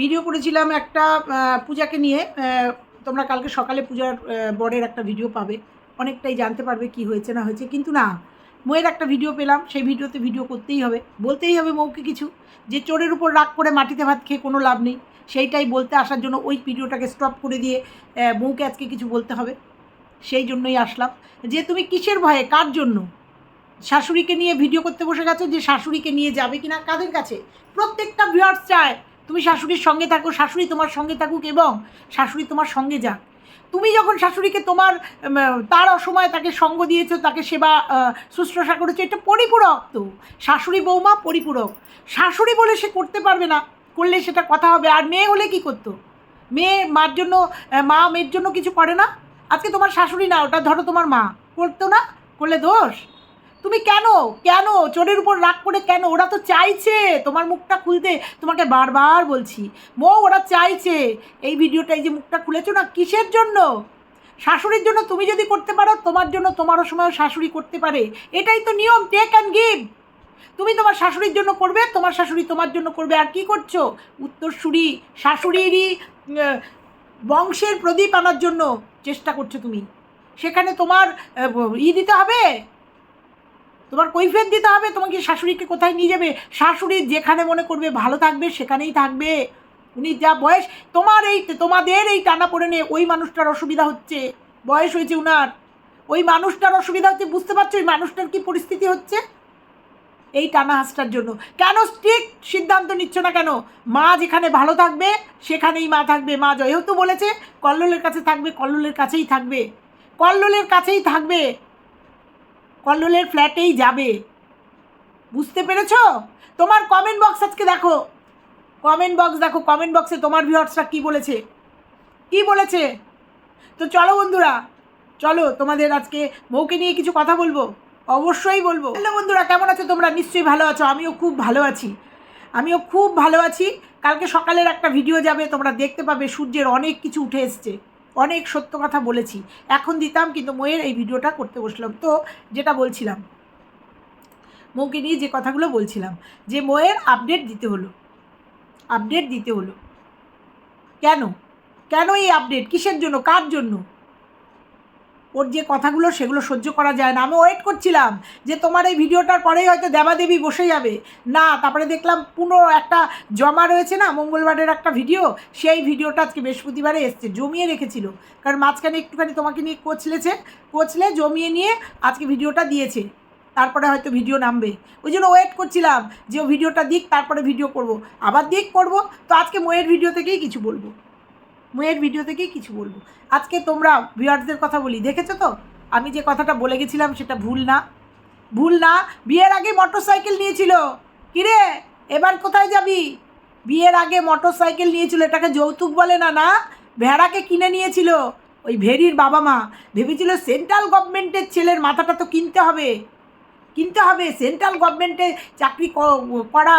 Video করেছিলাম একটা পূজাকে নিয়ে তোমরা কালকে সকালে পূজার বরের একটা ভিডিও পাবে। অনেকটাই জানতে পারবে কি হয়েছে না হয়েছে। কিন্তু না, ময়ের একটা ভিডিও পেলাম, সেই ভিডিওতে ভিডিও করতেই হবে। বলতেই হবে মৌকে কিছু, যে চোরের উপর রাগ করে মাটিতে ভাত খেয়ে কোনো লাভ নেই। সেইটাই বলতে আসার জন্য ওই ভিডিওটাকে স্টপ করে দিয়ে মৌকে আজকে কিছু বলতে হবে। সেই জন্যই আসলাম। যে তুমি কিসের ভয়ে, কার জন্য? শাশুড়িকে নিয়ে ভিডিও করতে বসে গেছো যে শাশুড়িকে নিয়ে যাবে কিনা? কাদের কাছে? প্রত্যেকটা ভিউয়ার্স চায়। তুমি শাশুড়ির সঙ্গে থাকো, শাশুড়ি তোমার সঙ্গে থাকুক এবং শাশুড়ি তোমার সঙ্গে যাক। তুমি যখন শাশুড়িকে তোমার তার অসময়ে তাকে সঙ্গ দিয়েছ, তাকে সেবা শুশ্রূষা করেছ, এটা পরিপূরক তো। শাশুড়ি বৌমা পরিপূরক। শাশুড়ি বলে সে করতে পারবে না, করলে সেটা কথা হবে। আর মেয়ে হলে কি করতো? মেয়ে মার জন্য মা মেয়ের জন্য কিছু করে না? আজকে তোমার শাশুড়ি না, ওটা ধরো তোমার মা। করতো না? করলে দোষ? তুমি কেন? কেন? চোরের উপর রাগ করে কেন? ওরা তো চাইছে তোমার মুখটা খুলতে। তোমাকে বারবার বলছি। মো, ওরা চাইছে। এই ভিডিওটা এই যে মুখটা খুলেছো না, কিসের জন্য? শাশুড়ির জন্য তুমি যদি করতে পারো, তোমার জন্য তোমারও সময় শাশুড়ি করতে পারে। এটাই তো নিয়ম টেক অ্যান্ড গিভ তুমি তোমার শাশুড়ির জন্য করবে, তোমার শাশুড়ি তোমার জন্য করবে। আর কি করছ? উত্তরসূরি শাশুড়িরই বংশের প্রদীপ আনার জন্য চেষ্টা করছ তুমি। সেখানে তোমার ই দিতে হবে? তোমার কৈফিয়ত দিতে হবে তোমাকে শাশুড়িকে কোথায় নিয়ে যাবে? শাশুড়ি যেখানে মনে করবে ভালো থাকবে, সেখানেই থাকবে। উনি যা বয়স, তোমার এই, তোমাদের এই টানা পড়ে নিয়ে ওই মানুষটার অসুবিধা হচ্ছে। বয়স হয়েছে উনার। ওই মানুষটার অসুবিধা হচ্ছে, বুঝতে পারছ? ওই মানুষটার কি পরিস্থিতি হচ্ছে? এই টানা হাসটার জন্য। কেন স্ট্রিক্ট সিদ্ধান্ত নিচ্ছ না কেন? মা যেখানে ভালো থাকবে, সেখানেই মা থাকবে। মা যেহেতু বলেছে, কল্লোলের কাছে থাকবে, কল্লোলের কাছেই থাকবে। কল্লোলের কাছেই থাকবে। কল্লোলের ফ্ল্যাটেই যাবে। বুঝতে পেরেছ? তোমার কমেন্ট বক্স আজকে দেখো। কমেন্ট বক্স দেখো কমেন্ট বক্সে তোমার ভিউয়ার্সরা কি বলেছে? কি বলেছে? তো চলো বন্ধুরা, চলো তোমাদের আজকে বউকে নিয়ে কিছু কথা বলব। অবশ্যই বলব। হ্যালো বন্ধুরা, কেমন আছো তোমরা? নিশ্চয়ই ভালো আছো। আমিও খুব ভালো আছি। আমিও খুব ভালো আছি। কালকে সকালের একটা ভিডিও যাবে, তোমরা দেখতে পাবে। সূর্যের অনেক কিছু উঠে এসছে। অনেক সত্য কথা বলেছি। এখন দিতাম, কিন্তু ময়ের এই ভিডিওটা করতে বসলাম। তো যেটা বলছিলাম, মৌকে নিয়ে যে কথাগুলো বলছিলাম, যে ময়ের আপডেট দিতে হলো। আপডেট দিতে হলো। কেন? কেন এই আপডেট কিসের জন্য? কার জন্য? ওর যে কথাগুলো সেগুলো সহ্য করা যায় না। আমি ওয়েট করছিলাম যে তোমার এই ভিডিওটার পরেই হয়তো দেবাদেবী বসে যাবে। না, তারপরে দেখলাম পুরো একটা জমা রয়েছে না, মঙ্গলবারের একটা ভিডিও, সেই ভিডিওটা আজকে বৃহস্পতিবারে এসছে, জমিয়ে রেখেছিল। কারণ মাঝখানে একটুখানি তোমাকে নিয়ে কোচলেছে কোচলে জমিয়ে নিয়ে আজকে ভিডিওটা দিয়েছে। তারপরে হয়তো ভিডিও নামবে। ওই জন্য ওয়েট করছিলাম যে ভিডিওটা দিক, তারপরে ভিডিও করব। আবার দিক করব, তো আজকে ময়ের ভিডিও থেকেই কিছু বলব। ময়ের ভিডিও থেকেই কিছু বলব। আজকে তোমরা ভিউয়ার্সদের কথা বলি, দেখেছ তো? আমি যে কথাটা বলে গেছিলাম সেটা ভুল না। ভুল না, বিয়ের আগে মোটর সাইকেল নিয়েছিল। কিরে? এবার কোথায় যাবি? বিয়ের আগে মোটর সাইকেল নিয়েছিল, এটাকে যৌতুক বলে না না? ভেড়াকে কিনে নিয়েছিল। ওই ভেরির বাবা মা ভেবেছিল সেন্ট্রাল গভর্নমেন্টের ছেলের মাথাটা তো কিনতে হবে। কিনতে হবে। সেন্ট্রাল গভর্নমেন্টে চাকরি করা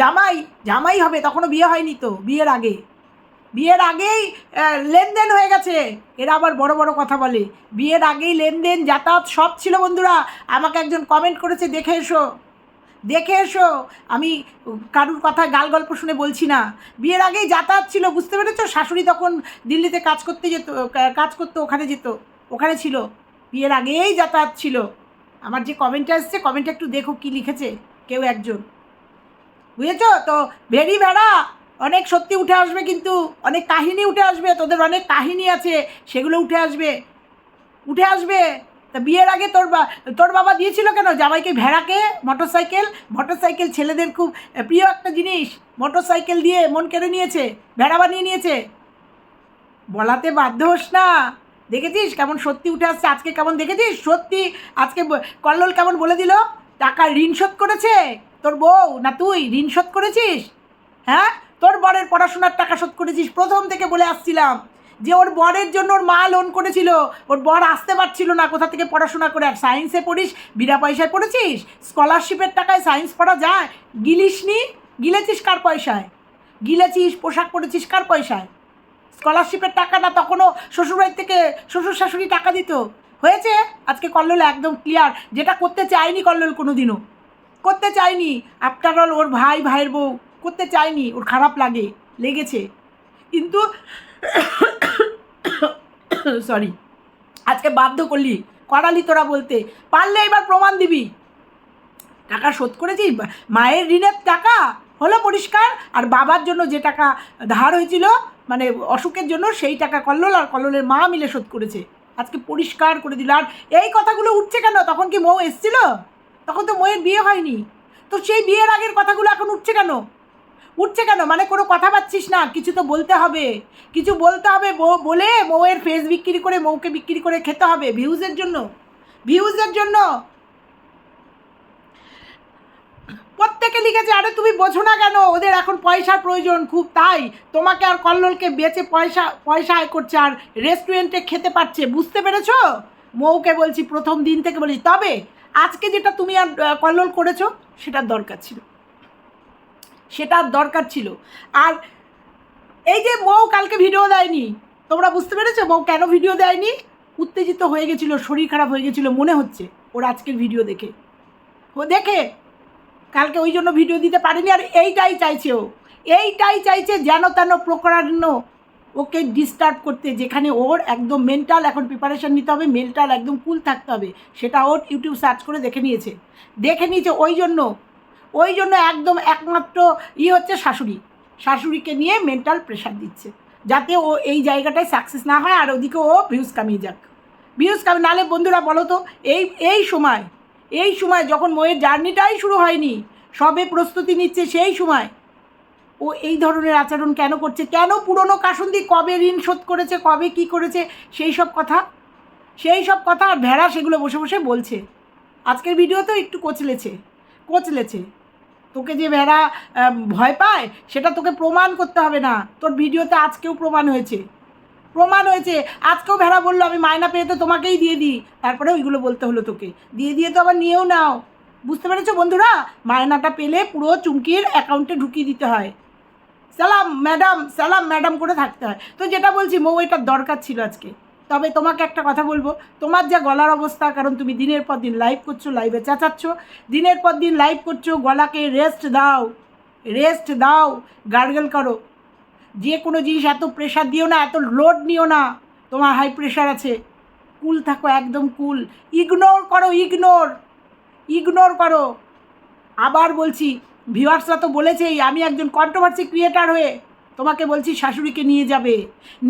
জামাই জামাই হবে, তখনও বিয়ে হয়নি তো, বিয়ের আগে। বিয়ের আগেই লেনদেন হয়ে গেছে। এরা আবার বড় বড় কথা বলে। বিয়ের আগেই লেনদেন, যাতায়াত সব ছিল বন্ধুরা। আমাকে একজন কমেন্ট করেছে, দেখে এসো দেখে এসো। আমি কারুর কথা গাল গল্প শুনে বলছি না। বিয়ের আগেই যাতায়াত ছিল, বুঝতে পেরেছ? শাশুড়ি তখন দিল্লিতে কাজ করতে যেত কাজ করতো, ওখানে যেত, ওখানে ছিল। বিয়ের আগেই যাতায়াত ছিল। আমার যে কমেন্টটা এসছে কমেন্টটা একটু দেখো কি লিখেছে, কেউ একজন। বুঝেছ? তো ভেরি ভেড়া, অনেক সত্যি উঠে আসবে কিন্তু, অনেক কাহিনী উঠে আসবে, তোদের অনেক কাহিনী আছে, সেগুলো উঠে আসবে। উঠে আসবে? তা বিয়ের আগে তোর বা, তোর বাবা দিয়েছিল কেন? জামাইকে ভেড়াকে মোটর সাইকেল মোটর সাইকেল ছেলেদের খুব প্রিয় একটা জিনিস মোটর সাইকেল দিয়ে মন কেড়ে নিয়েছে, ভেড়া বানিয়ে নিয়েছে। বলাতে বাধ্য হোস না। দেখেছিস কেমন সত্যি উঠে আসছে? আজকে কেমন দেখেছিস? সত্যি আজকে কল্লোল কেমন বলে দিল? টাকা ঋণ শোধ করেছে? তোর বউ না তুই? ঋণ শোধ করেছিস? হ্যাঁ? তোর বরের পড়াশোনার টাকা শোধ করেছিস। প্রথম থেকে বলে আসছিলাম যে ওর বরের জন্য ওর মা লোন করেছিল। ওর বর আসতে পারছিল না। কোথা থেকে পড়াশোনা করে? আর সায়েন্সে পড়িস? বিনা পয়সায় পড়েছিস? স্কলারশিপের টাকায় সায়েন্স পড়া যায়? গিলিস নি গিলেছিস কার পয়সায়? গিলেছিস? পোশাক পরেছিস কার পয়সায়? স্কলারশিপের টাকা না তখনও শ্বশুরবাড়ি থেকে শ্বশুর শাশুড়ি টাকা দিত? হয়েছে? আজকে কল্লোল একদম ক্লিয়ার যেটা করতে চায়নি কল্লোল কোনো দিনও করতে চায়নি আফটার অল ওর ভাই, ভাইয়ের বউ করতে চায়নি ওর খারাপ লাগে, লেগেছে। কিন্তু সরি আজকে বাধ্য করলি, করালি তোরা বলতে। পারলে এবার প্রমাণ দিবি। টাকা শোধ করেছিস? মায়ের ঋণের টাকা হলো পরিষ্কার, আর বাবার জন্য যে টাকা ধার হয়েছিল মানে অসুখের জন্য সেই টাকা কল্লোল আর কল্লোলের মা মিলে শোধ করেছে। আজকে পরিষ্কার করে দিল। আর এই কথাগুলো উঠছে কেন? তখন কি মৌ এসছিল? তখন তো মৌয়ের বিয়ে হয়নি। তো সেই বিয়ের আগের কথাগুলো এখন উঠছে কেন? উঠছে কেন? মানে কোনো কথা পাচ্ছিস না? কিছু তো বলতে হবে। কিছু বলতে হবে বলে মৌয়ের ফেস বিক্রি করে মৌকে বিক্রি করে খেতে হবে ভিউজের জন্য। ভিউজের জন্য। প্রত্যেকে লিখেছে, আরে তুমি বোঝো না কেন? ওদের এখন পয়সার প্রয়োজন খুব তাই। তোমাকে আর কল্লোলকে বেচে পয়সা পয়সা আয় করছে আর রেস্টুরেন্টে খেতে পারছে। বুঝতে পেরেছ? মৌকে বলছি, প্রথম দিন থেকে বলছি। তবে আজকে যেটা তুমি আর কল্লোল করেছ, সেটার দরকার ছিল। সেটার দরকার ছিল। আর এই যে মৌ কালকে ভিডিও দেয়নি, তোমরা বুঝতে পেরেছ? মৌ কেন ভিডিও দেয়নি? উত্তেজিত হয়ে গেছিল, শরীর খারাপ হয়ে গেছিল, মনে হচ্ছে ওর আজকের ভিডিও দেখে। ও দেখে, কালকে ওই জন্য ভিডিও দিতে পারেনি, আর এইটাই চাইছে ও। এইটাই চাইছে যেন তেন প্রকারান্য ওকে ডিস্টার্ব করতে, যেখানে ওর একদম মেন্টাল এখন প্রিপারেশন নিতে হবে মেন্টাল একদম কুল থাকতে হবে। সেটা ওর ইউটিউব সার্চ করে দেখে নিয়েছে। দেখে নিয়েছে ওই জন্য ওই জন্য একদম একমাত্র ই হচ্ছে শাশুড়ি। শাশুড়িকে নিয়ে মেন্টাল প্রেশার দিচ্ছে, যাতে ও এই জায়গাটায় সাকসেস না হয় আর ওদিকে ও ভিউজ কামিয়ে যাক। ভিউজ কামি, নাহলে বন্ধুরা বলো তো, এই এই সময় এই সময় যখন ময়ের জার্নিটাই শুরু হয়নি, সবে প্রস্তুতি নিচ্ছে সেই সময় ও এই ধরনের আচরণ কেন করছে? কেন পুরনো কাসুন্দি কবে ঋণ শোধ করেছে, কবে কি করেছে? সেই সব কথা, সেই সব কথা আর ভেড়া সেগুলো বসে বসে বলছে। আজকের ভিডিওতেও একটু কোচলেছে কোচলেছে। তোকে যে ভেড়া ভয় পায়, সেটা তোকে প্রমাণ করতে হবে না। তোর ভিডিওতে আজকেও প্রমাণ হয়েছে। প্রমাণ হয়েছে। আজকেও ভেড়া বলল, আমি মায়না পেয়ে তো তোমাকেই দিয়ে দিই। তারপরে ওইগুলো বলতে হলো তোকে। দিয়ে দিয়ে তো আবার নিয়েও নাও। বুঝতে পেরেছ বন্ধুরা? মায়নাটা পেলে পুরো চুমকির অ্যাকাউন্টে ঢুকিয়ে দিতে হয়। সালাম, ম্যাডাম সালাম, ম্যাডাম করে থাকতে হয়। তো যেটা বলছি, মৌ এটার দরকার ছিল আজকে। তবে তোমাকে একটা কথা বলব, তোমার যা গলার অবস্থা, কারণ তুমি দিনের পর দিন লাইভ করছ লাইভে চেঁচাচ্ছ, দিনের পর দিন লাইভ করছ, গলাকে রেস্ট দাও রেস্ট দাও গার্গেল করো। যে কোনো জিনিস এত প্রেশার দিও না, এত লোড নিও না, তোমার হাই প্রেশার আছে। কুল থাকো, একদম কুল ইগনোর করো ইগনোর ইগনোর করো। আবার বলছি ভিউয়ার্সরা তো বলেছেই, আমি একজন কন্ট্রোভার্সি ক্রিয়েটার হয়ে তোমাকে বলছি শাশুড়িকে নিয়ে যাবে।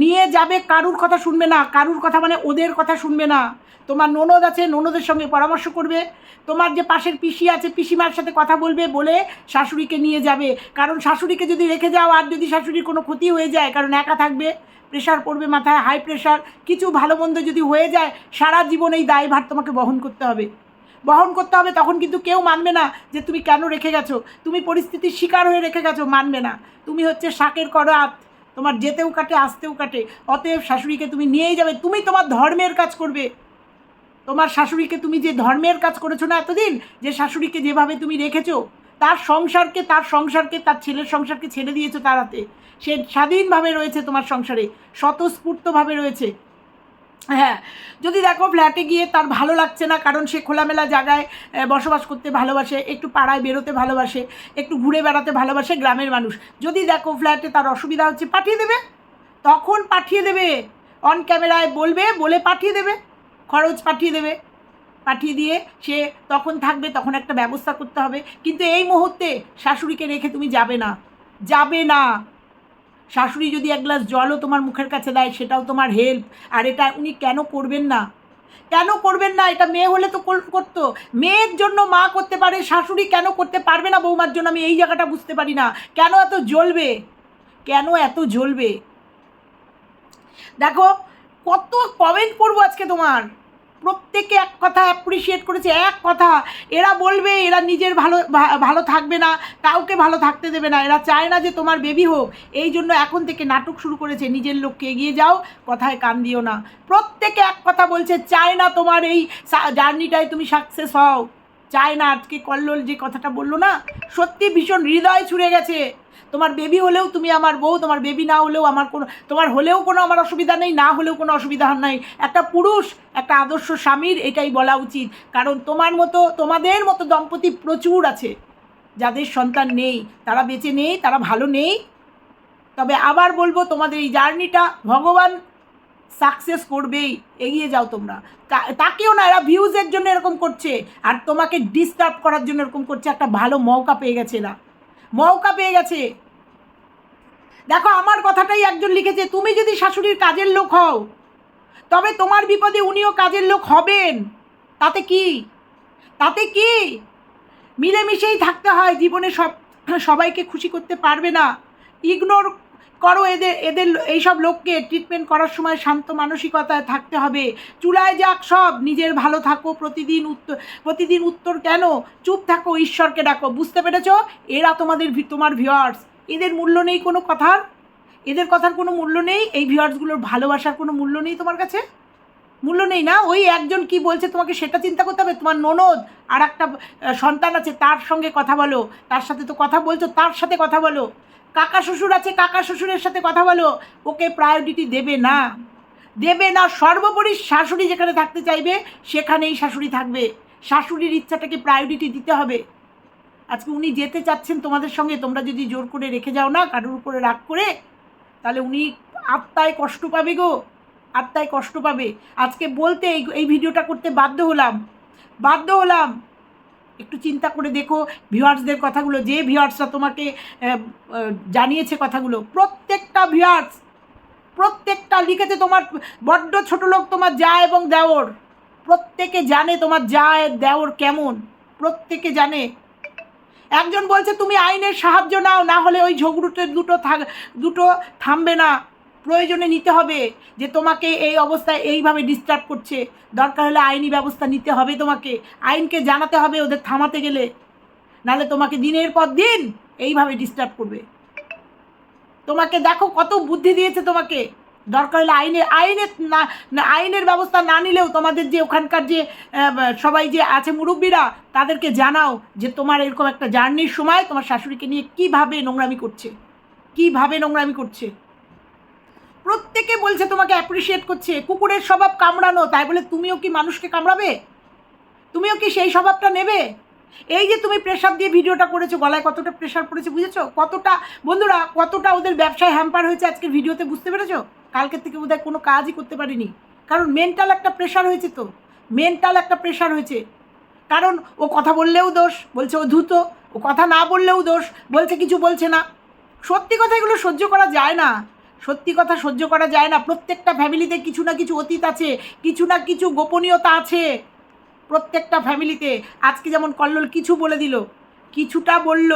নিয়ে যাবে কারুর কথা শুনবে না, কারুর কথা মানে ওদের কথা শুনবে না। তোমার ননদ আছে, ননদের সঙ্গে পরামর্শ করবে। তোমার যে পাশের পিসি আছে, পিসিমার সাথে কথা বলবে বলে শাশুড়িকে নিয়ে যাবে। কারণ শাশুড়িকে যদি রেখে যাও, আর যদি শাশুড়ির কোনো ক্ষতি হয়ে যায়, কারণ একা থাকবে প্রেশার পড়বে মাথায় হাই প্রেশার কিছু ভালো মন্দ যদি হয়ে যায়, সারা জীবন এই দায়ভার তোমাকে বহন করতে হবে। বহন করতে হবে, তখন কিন্তু কেউ মানবে না যে তুমি কেন রেখে গেছো। তুমি পরিস্থিতির শিকার হয়ে রেখে গেছো, মানবে না। তুমি হচ্ছে শাকের করাত তোমার যেতেও কাটে, আসতেও কাটে। অতএব শাশুড়িকে তুমি নিয়েই যাবে। তুমি তোমার ধর্মের কাজ করবে। তোমার শাশুড়িকে তুমি যে ধর্মের কাজ করেছ না এতদিন, যে শাশুড়িকে যেভাবে তুমি রেখেছো, তার সংসারকে তার সংসারকে, তার ছেলের সংসারকে ছেড়ে দিয়েছ তার হাতে। সে স্বাধীনভাবে রয়েছে তোমার সংসারে, স্বতঃস্ফূর্তভাবে রয়েছে। হ্যাঁ যদি দেখো ফ্ল্যাটে গিয়ে তার ভালো লাগছে না, কারণ সে খোলামেলা জায়গায় বসবাস করতে ভালোবাসে, একটু পাড়ায় বেরোতে ভালোবাসে, একটু ঘুরে বেড়াতে ভালোবাসে গ্রামের মানুষ। যদি দেখো ফ্ল্যাটে তার অসুবিধা হচ্ছে, পাঠিয়ে দেবে। তখন পাঠিয়ে দেবে। অন ক্যামেরায় বলবে, বলে পাঠিয়ে দেবে। খরচ পাঠিয়ে দেবে। পাঠিয়ে দিয়ে সে তখন থাকবে, তখন একটা ব্যবস্থা করতে হবে। কিন্তু এই মুহূর্তে শাশুড়িকে রেখে তুমি যাবে না। যাবে না। শাশুড়ি যদি এক গ্লাস জলও তোমার মুখের কাছে দেয়, সেটাও তোমার হেল্প আর এটা উনি কেন করবেন না? কেন করবেন না? এটা মেয়ে হলে তো কর- করতো। মেয়ের জন্য মা করতে পারে, শাশুড়ি কেন করতে পারবে না বৌমার জন্য? আমি এই জায়গাটা বুঝতে পারি না। কেন এত জ্বলবে? কেন এত জ্বলবে? দেখো, কত কমেন্ট করব আজকে তোমার। প্রত্যেকে এক কথা অ্যাপ্রিসিয়েট করেছে, এক কথা। এরা বলবে, এরা নিজের ভালো ভালো থাকবে না, কাউকে ভালো থাকতে দেবে না, এরা চায় না যে তোমার বেবি হোক। এই জন্য এখন থেকে নাটক শুরু করেছে, নিজের লোককে এগিয়ে যাও, কথায় কান দিও না। প্রত্যেকে এক কথা বলছে, চায় না তোমার এই জার্নিটায় তুমি সাকসেস হও। চায় না, আজকে কল্লোল যে কথাটা বলল না, সত্যি ভীষণ হৃদয় ছুঁড়ে গেছে। তোমার বেবি হলেও তুমি আমার বউ, তোমার বেবি না হলেও আমার কোনো, তোমার হলেও কোনো আমার অসুবিধা নেই, না হলেও কোনো অসুবিধা নাই। একটা পুরুষ, একটা আদর্শ স্বামীর এটাই বলা উচিত। কারণ তোমার মতো, তোমাদের মতো দম্পতি প্রচুর আছে। যাদের সন্তান নেই, তারা বেঁচে নেই, তারা ভালো নেই। তবে আবার বলব, তোমাদের এই জার্নিটা ভগবান সাকসেস করবেই। এগিয়ে যাও তোমরা। তাকেও না, এরা ভিউজের জন্য এরকম করছে। আর তোমাকে ডিস্টার্ব করার জন্য এরকম করছে। একটা ভালো মৌকা পেয়ে গেছে এরা। মৌকা পেয়ে গেছে। দেখো, আমার কথাটাই একজন লিখেছে, তুমি যদি শাশুড়ির কাজের লোক হও, তবে তোমার বিপদে উনিও কাজের লোক হবেন। তাতে কি? তাতে কি? মিলেমিশেই থাকতে হয়, জীবনে সব, সবাইকে খুশি করতে পারবে না। ইগনোর করো, এদের এদের এইসব লোককে ট্রিটমেন্ট করার সময় শান্ত মানসিকতায় থাকতে হবে। চুলায় যাক সব, নিজের ভালো থাকো, প্রতিদিন উত্তর প্রতিদিন উত্তর কেন? চুপ থাকো, ঈশ্বরকে ডাকো। বুঝতে পেরেছ? এরা তোমাদের তোমার ভিওয়ার্স এদের মূল্য নেই কোনো কথার। এদের কথার কোনো মূল্য নেই, এই ভিওয়ার্সগুলোর ভালোবাসার কোনো মূল্য নেই তোমার কাছে? মূল্য নেই না? ওই একজন কি বলছে তোমাকে সেটা চিন্তা করতে হবে? তোমার ননদ আর একটা সন্তান আছে, তার সঙ্গে কথা বলো। তার সাথে তো কথা বলছো, তার সাথে কথা বলো। কাকা শ্বশুর আছে, কাকা শ্বশুরের সাথে কথা বলো। ওকে প্রায়োরিটি দেবে না। দেবে না, সর্বোপরি শাশুড়ি যেখানে থাকতে চাইবে, সেখানেই শাশুড়ি থাকবে। শাশুড়ির ইচ্ছাটাকে প্রায়োরিটি দিতে হবে। আজকে উনি যেতে চাচ্ছেন তোমাদের সঙ্গে, তোমরা যদি জোর করে রেখে যাও না, কারোর উপরে রাগ করে, তাহলে উনি আত্মায় কষ্ট পাবে গো। আত্মায় কষ্ট পাবে। আজকে বলতে এই ভিডিওটা করতে বাধ্য হলাম। বাধ্য হলাম। একটু চিন্তা করে দেখো ভিউয়ার্সদের কথাগুলো, যে ভিউয়ার্সরা তোমাকে জানিয়েছে কথাগুলো। প্রত্যেকটা ভিউয়ার্স, প্রত্যেকটা লিখেছে তোমার বড্ড ছোট লোক তোমার যা এবং দেওর। প্রত্যেকে জানে তোমার যা দেওর কেমন। প্রত্যেকে জানে। একজন বলছে, তুমি আইনের সাহায্য নাও, না হলে ওই ঝগড়ুতে দুটো থাক, দুটো থামবে না। প্রয়োজনে নিতে হবে যে তোমাকে এই অবস্থায় এইভাবে ডিস্টার্ব করছে। দরকার হলে আইনি ব্যবস্থা নিতে হবে তোমাকে। আইনকে জানাতে হবে ওদের থামাতে গেলে। নাহলে তোমাকে দিনের পর দিন এইভাবে ডিস্টার্ব করবে। তোমাকে দেখো কত বুদ্ধি দিয়েছে তোমাকে। দরকার হলে আইনে আইনের না আইনের ব্যবস্থা না নিলেও তোমাদের যে ওখানকার যে সবাই যে আছে মুরব্বীরা, তাদেরকে জানাও যে তোমার এরকম একটা জার্নির সময় তোমার শাশুড়িকে নিয়ে কীভাবে নোংরামি করছে। কীভাবে নোংরামি করছে। প্রত্যেকে বলছে তোমাকে অ্যাপ্রিসিয়েট করছে। কুকুরের স্বভাব কামড়ানো, তাই বলে তুমিও কি মানুষকে কামড়াবে? তুমিও কি সেই স্বভাবটা নেবে? এই যে তুমি প্রেশার দিয়ে ভিডিওটা করেছ, গলায় কতটা প্রেশার পড়েছে বুঝেছ? কতটা, বন্ধুরা, কতটা ওদের ব্যবসায় হ্যাম্পার হয়েছে আজকে ভিডিওতে বুঝতে পেরেছ? কালকের থেকে বোধহয় কোনো কাজই করতে পারিনি। কারণ মেন্টাল একটা প্রেশার হয়েছে তো। মেন্টাল একটা প্রেশার হয়েছে। কারণ ও কথা বললেও দোষ, বলছে ও ধুতো ও কথা না বললেও দোষ, বলছে কিছু বলছে না। সত্যি কথা এগুলো সহ্য করা যায় না। সত্যি কথা সহ্য করা যায় না। প্রত্যেকটা ফ্যামিলিতে কিছু না কিছু অতীত আছে, কিছু না কিছু গোপনীয়তা আছে প্রত্যেকটা ফ্যামিলিতে আজকে যেমন কল্লোল কিছু বলে দিল, কিছুটা বলল।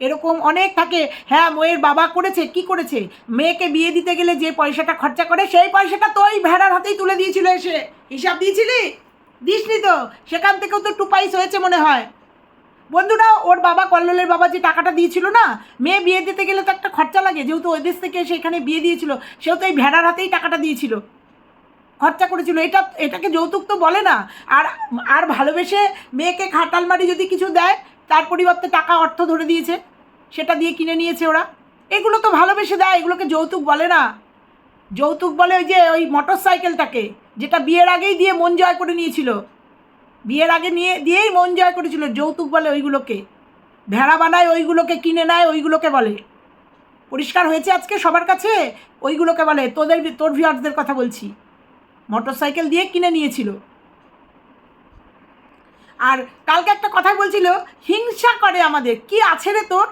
এরকম অনেক থাকে। হ্যাঁ মেয়ের বাবা করেছে, কি করেছে? মেয়েকে বিয়ে দিতে গেলে যে পয়সাটা খরচা করে, সেই পয়সাটা তো ওই ভেড়ার হাতেই তুলে দিয়েছিল এসে। হিসাব দিয়েছিলি? দিসনি তো। সেখান থেকেও তো টু পাইস হয়েছে মনে হয়। বন্ধুরা, ওর বাবা কল্লোলের বাবা যে টাকাটা দিয়েছিল না, মেয়ে বিয়ে দিতে গেলে তো একটা খরচা লাগে, যেহেতু ওই দেশ থেকে এসে এখানে বিয়ে দিয়েছিল, সেও তো এই ভেড়ার হাতেই টাকাটা দিয়েছিল। খরচা করেছিল। এটা, এটাকে যৌতুক তো বলে না। আর আর ভালোবেসে মেয়েকে খাটালমারি যদি কিছু দেয়, তার পরিবর্তে টাকা, অর্থ ধরে দিয়েছে। সেটা দিয়ে কিনে নিয়েছে ওরা। এগুলো তো ভালোবেসে দেয়, এগুলোকে যৌতুক বলে না। যৌতুক বলে ওই যে ওই মোটর সাইকেলটাকে যেটা বিয়ের আগেই দিয়ে মন জয় করে নিয়েছিল। বিয়ের আগে নিয়ে, দিয়েই মন জয় করেছিল যৌতুক বলে ওইগুলোকে। ভেড়া বানায় ওইগুলোকে, কিনে নেয় ওইগুলোকে বলে। পরিষ্কার হয়েছে আজকে সবার কাছে? ওইগুলোকে বলে। তোদের তোর ভিউয়ার্সদের কথা বলছি। মোটর সাইকেল দিয়ে কিনে নিয়েছিল। আর কালকে একটা কথা বলছিল, হিংসা করে আমাদের। কি আছে রে তোর?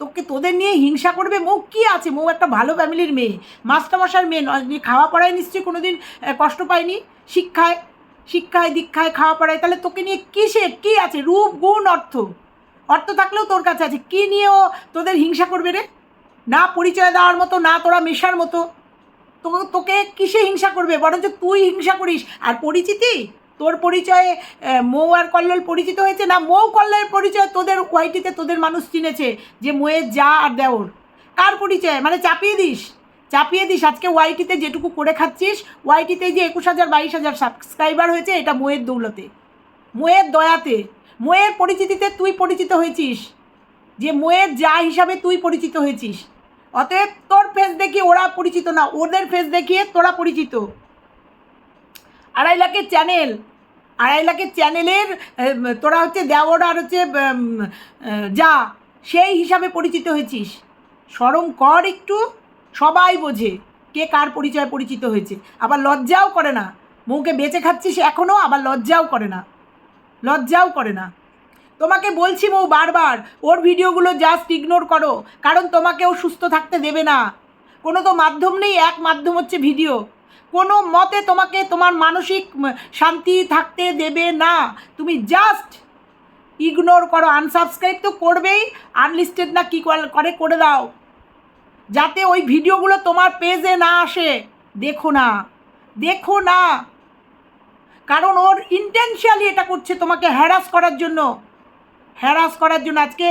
তোকে তোদের নিয়ে হিংসা করবে? মৌ কি আছে? মৌ একটা ভালো ফ্যামিলির মেয়ে। মাস্টারমশার মেয়ে খাওয়া পড়ায় নিশ্চয়ই কোনো দিন কষ্ট পায়নি। শিক্ষায় শিক্ষায়, দীক্ষায় খাওয়া পড়ায় তাহলে তোকে নিয়ে কিসের কি আছে? রূপ, গুণ, অর্থ। অর্থ থাকলেও তোর কাছে আছে। কি নিয়েও তোদের হিংসা করবে রে? না পরিচয় দেওয়ার মতো, না তোরা মেশার মতো। তোকে তোকে কিসে হিংসা করবে? বরঞ্চ তুই হিংসা করিস। আর পরিচিতি? তোর পরিচয়ে মৌ আর কল্লোল পরিচিত হয়েছে? না মৌ কল্লোলের পরিচয় তোদের ওয়াইটিতে তোদের মানুষ চিনেছে, যে মৌয়ের যা আর দেওর। কার পরিচয়? মানে চাপিয়ে দিস। চাপিয়ে দিস। আজকে ওয়াইটিতে যেটুকু করে খাচ্ছিস ওয়াইটিতে যে একুশ হাজার, বাইশ হাজার সাবস্ক্রাইবার হয়েছে, এটা মোয়ের দৌলতে। মোয়ের দয়াতে। মোয়ের পরিচিতিতে তুই পরিচিত হয়েছিস। যে মোয়ের যা হিসাবে তুই পরিচিত হয়েছিস। অতএব তোর ফেস দেখিয়ে ওরা পরিচিত না, ওদের ফেস দেখিয়ে তোরা পরিচিত। আড়াই লাখের চ্যানেল আড়াই লাখের চ্যানেলের তোরা হচ্ছে দেওয়ার আর হচ্ছে যা, সেই হিসাবে পরিচিত হয়েছিস। সরম কর একটু। সবাই বোঝে কে কার পরিচয় পরিচিত হয়েছে। আবার লজ্জাও করে না। মৌকে বেঁচে খাচ্ছিস এখনও আবার লজ্জাও করে না। লজ্জাও করে না। তোমাকে বলছি মৌ বারবার, ওর ভিডিওগুলো জাস্ট ইগনোর করো, কারণ তোমাকে ও সুস্থ থাকতে দেবে না। কোনো তো মাধ্যম নেই, এক মাধ্যম হচ্ছে ভিডিও। কোনো মতে তোমাকে তোমার মানসিক শান্তি থাকতে দেবে না। তুমি জাস্ট ইগনোর করো আনসাবস্ক্রাইব তো করবেই আনলিস্টেড না কী করে করে দাও। যাতে ওই ভিডিওগুলো তোমার পেজে না আসে। দেখো না। দেখো না। কারণ ওর ইন্টেনশিয়ালি এটা করছে তোমাকে হ্যারাস করার জন্য। হ্যারাস করার জন্য। আজকে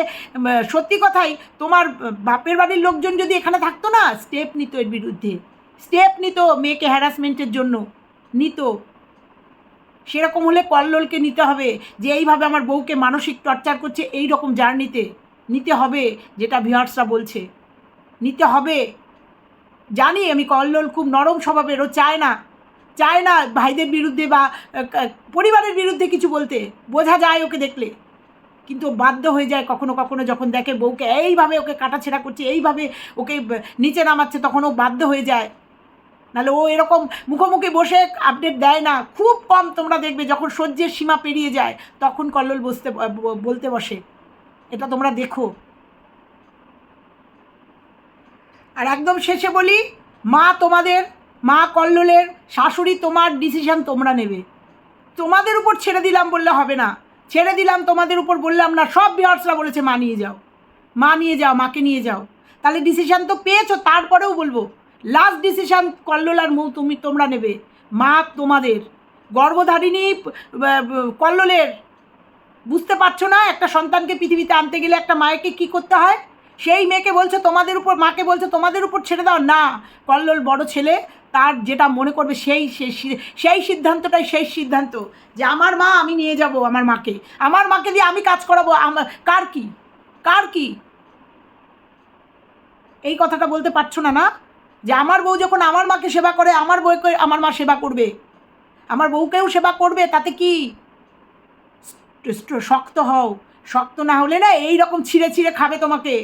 সত্যি কথাই, তোমার বাপের বাড়ির লোকজন যদি এখানে থাকতো না স্টেপ নিত এর বিরুদ্ধে। স্টেপ নিত মেয়েকে হ্যারাসমেন্টের জন্য। নিত। সেরকম হলে কল্লোলকে নিতে হবে যে, এইভাবে আমার বউকে মানসিক টর্চার করছে এই রকম জার্নিতে নিতে হবে, যেটা ভিউয়ার্সরা বলছে। নিতে হবে। জানি আমি কল্লোল খুব নরম স্বভাবের, ও চায় না। চায় না ভাইদের বিরুদ্ধে বা পরিবারের বিরুদ্ধে কিছু বলতে। বোঝা যায় ওকে দেখলে। কিন্তু বাধ্য হয়ে যায় কখনো কখনো যখন দেখে বউকে এইভাবে ওকে কাটাছেড়া করছে, এইভাবে ওকে নিচে নামাচ্ছে, তখন ও বাধ্য হয়ে যায়। নাহলে ও এরকম মুখোমুখি বসে আপডেট দেয় না। খুব কম তোমরা দেখবে যখন সহ্যের সীমা পেরিয়ে যায়, তখন কল্লোল বসতে বলতে বসে। এটা তোমরা দেখো। আর একদম শেষে বলি, মা তোমাদের, মা কল্লোলের, শাশুড়ি তোমার ডিসিশন তোমরা নেবে। তোমাদের উপর ছেড়ে দিলাম বললে হবে না। ছেড়ে দিলাম তোমাদের উপর বললাম না। সব বিহার্সরা বলেছে, মা নিয়ে যাও। মা নিয়ে যাও, মাকে নিয়ে যাও। তাহলে ডিসিশান তো পেয়েছ, তারপরেও বলব। লাস্ট ডিসিশান কল্লোল আর মৌ তুমি, তোমরা নেবে। মা তোমাদের। গর্ভধারিণী কল্লোলের। বুঝতে পারছ না, একটা সন্তানকে পৃথিবীতে আনতে গেলে একটা মায়েকে কি করতে হয়? সেই মেয়েকে বলছে, তোমাদের উপর, মাকে বলছো, তোমাদের উপর ছেড়ে দাও। না, কল্লোল বড় ছেলে, তার যেটা মনে করবে সেই সেই সিদ্ধান্তটাই, সেই সিদ্ধান্ত যে আমার মা আমি নিয়ে যাব আমার মাকে। আমার মাকে দিয়ে আমি কাজ করাবো, আমার, কার কি? কার কি? এই কথাটা বলতে পারছ না না? যে আমার বউ যখন আমার মাকে সেবা করে, আমার বউকে আমার মা সেবা করবে। আমার বউকেও সেবা করবে, তাতে কি? শক্ত হও। শক্ত না হলে না এই রকম ছিঁড়ে ছিঁড়ে খাবে তোমাকে।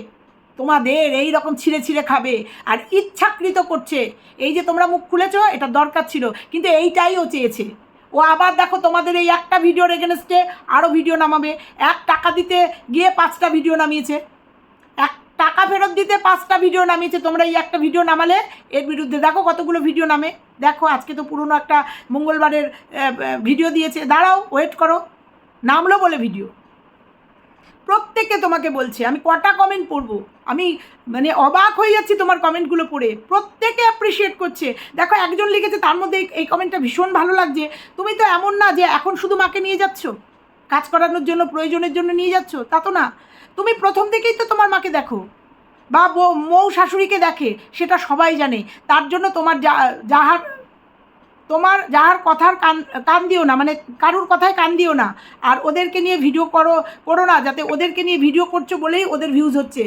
তোমাদের এই রকম ছিঁড়ে ছিঁড়ে খাবে আর ইচ্ছাকৃত করছে। এই যে তোমরা মুখ খুলেছ, এটা দরকার ছিল, কিন্তু এইটাই ও চেয়েছে। ও আবার দেখো তোমাদের এই একটা ভিডিওর এগেনস্টে আরও ভিডিও নামাবে। এক টাকা দিতে গিয়ে পাঁচটা ভিডিও নামিয়েছে। এক টাকা ফেরত দিতে পাঁচটা ভিডিও নামিয়েছে, তোমরা এই একটা ভিডিও নামালে, এর বিরুদ্ধে দেখো কতগুলো ভিডিও নামে। দেখো, আজকে তো পুরনো একটা মঙ্গলবারের ভিডিও দিয়েছে। দাঁড়াও ওয়েট করো। নামলো বলে ভিডিও। প্রত্যেকে তোমাকে বলছে, আমি কটা কমেন্ট পড়ব? আমি মানে অবাক হয়ে যাচ্ছি তোমার কমেন্টগুলো পড়ে। প্রত্যেকে অ্যাপ্রিসিয়েট করছে। দেখো, একজন লিখেছে, তার মধ্যে এই- কমেন্টটা ভীষণ ভালো লাগছে। তুমি তো এমন না যে এখন শুধু মাকে নিয়ে যাচ্ছ? কাজ করানোর জন্য, প্রয়োজনের জন্য নিয়ে যাচ্ছ? তা তো না। তুমি প্রথম থেকেই তো তোমার মাকে দেখো। বা মৌ শাশুড়িকে দেখে, সেটা সবাই জানে। তার জন্য তোমার যা, যাহার তোমার যার কথার কান কান দিও না মানে কারুর কথায় কান দিও না, আর ওদেরকে নিয়ে ভিডিও করো করো না, যাতে ওদেরকে নিয়ে ভিডিও করছ বলেই ওদের ভিউজ হচ্ছে।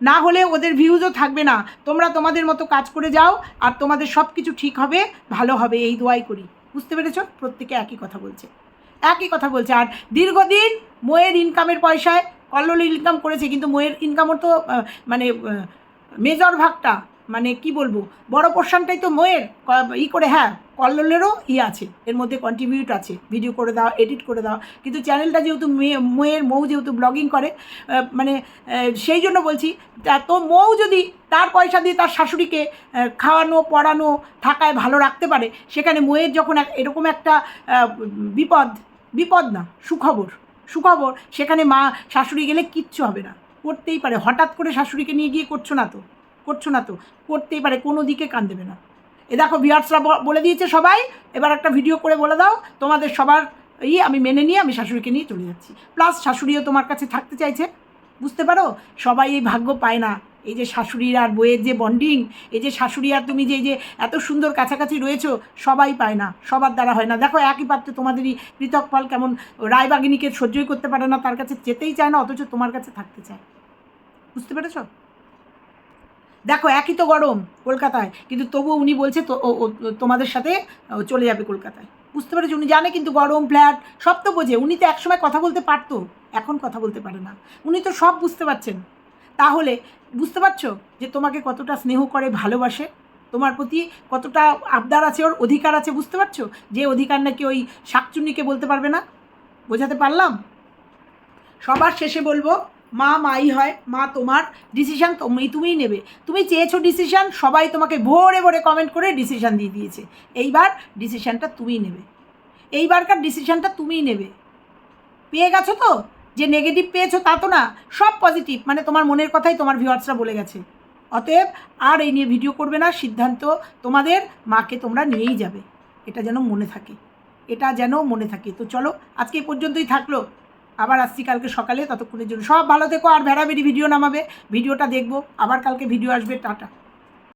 না হলে ওদের ভিউজও থাকবে না। তোমরা তোমাদের মতো কাজ করে যাও, আর তোমাদের সব কিছু ঠিক হবে, ভালো হবে, এই দোয়াই করি। বুঝতে পেরেছ? প্রত্যেকে একই কথা বলছে। একই কথা বলছে। আর দীর্ঘদিন মোয়ের ইনকামের পয়সায় কল্লোল ইনকাম করেছে, কিন্তু মোয়ের ইনকামও তো মানে মেজর ভাগটা। মানে কি বলব, বড় পোর্শনটাই তো মোয়ের ই করে হ্যাঁ কল্লোলেরও ই আছে, এর মধ্যে কন্ট্রিবিউট আছে ভিডিও করে দাও এডিট করে দাও, কিন্তু চ্যানেলটা যেহেতু মেয়ে মোয়ের মৌ যেহেতু ব্লগিং করে মানে সেই জন্য বলছি, তা মৌ যদি তার পয়সা দিয়ে তার শাশুড়িকে খাওয়ানো, পড়ানো, থাকায় ভালো রাখতে পারে, সেখানে মোয়ের যখন এরকম একটা বিপদ বিপদ না, সুখবর সুখবর, সেখানে মা শাশুড়ি গেলে কিচ্ছু হবে না, করতেই পারে, হঠাৎ করে শাশুড়িকে নিয়ে গিয়ে করছ না তো। করছ না তো? করতেই পারে, কোনো দিকে কান দেবে না। এ দেখো ভিয়ার্সরা বলে দিয়েছে সবাই, এবার একটা ভিডিও করে বলে দাও, তোমাদের সবার ই আমি মেনে নিয়ে আমি শাশুড়িকে নিয়ে চলে যাচ্ছি। প্লাস শাশুড়িও তোমার কাছে থাকতে চাইছে, বুঝতে পারো? সবাই এই ভাগ্য পায় না। এই যে শাশুড়ির আর বইয়ের যে বন্ডিং এই যে শাশুড়ি আর তুমি যে, এই যে এত সুন্দর কাছাকাছি রয়েছো, সবাই পায় না, সবার দ্বারা হয় না। দেখো, একই পাত্রে তোমাদেরই পৃথক ফল কেমন, রায়বাগিনীকে সহ্যই করতে পারে না, তার কাছে যেতেই চায় না, অথচ তোমার কাছে থাকতে চায়। বুঝতে পেরেছ? দেখো, একই তো গরম কলকাতায়, কিন্তু তবুও উনি বলছে তো তোমাদের সাথে চলে যাবে কলকাতায়। বুঝতে পেরেছি? উনি জানে কিন্তু গরম ফ্ল্যাট সব তো বোঝে। উনি তো একসময় কথা বলতে পারতো, এখন কথা বলতে পারে না। উনি তো সব বুঝতে পারছেন। তাহলে, বুঝতে পারছ যে তোমাকে কতটা স্নেহ করে, ভালোবাসে? তোমার প্রতি কতটা আবদার আছে, ওর অধিকার আছে, বুঝতে পারছ? যে অধিকার নাকি ওই শাকচুন্নিকে বলতে পারবে না? বোঝাতে পারলাম? সবার শেষে বলব মা মাই হয়, মা তোমার ডিসিশান তুমি, তুমিই নেবে। তুমি চেয়েছো ডিসিশান সবাই তোমাকে ভোরে ভোরে কমেন্ট করে ডিসিশান দিয়ে দিয়েছে। এইবার ডিসিশানটা তুমিই নেবে। এইবারকার ডিসিশানটা তুমিই নেবে। পেয়ে গেছো তো? যে নেগেটিভ পেয়েছ তা তো না, সব পজিটিভ মানে তোমার মনের কথাই তোমার ভিউয়ার্সরা বলে গেছে। অতএব আর এই নিয়ে ভিডিও করবে না, সিদ্ধান্ত তোমাদের মাকে তোমরা নিয়েই যাবে। এটা যেন মনে থাকে। এটা যেন মনে থাকে। তো চলো, আজকে এই পর্যন্তই থাকল। আবার আসছি কালকে সকালে, ততক্ষণের জন্য। সব ভালো থেকো আর ভেড়াভেড়ি ভিডিও নামাবে। ভিডিওটা দেখব। আবার কালকে ভিডিও আসবে। টাটা।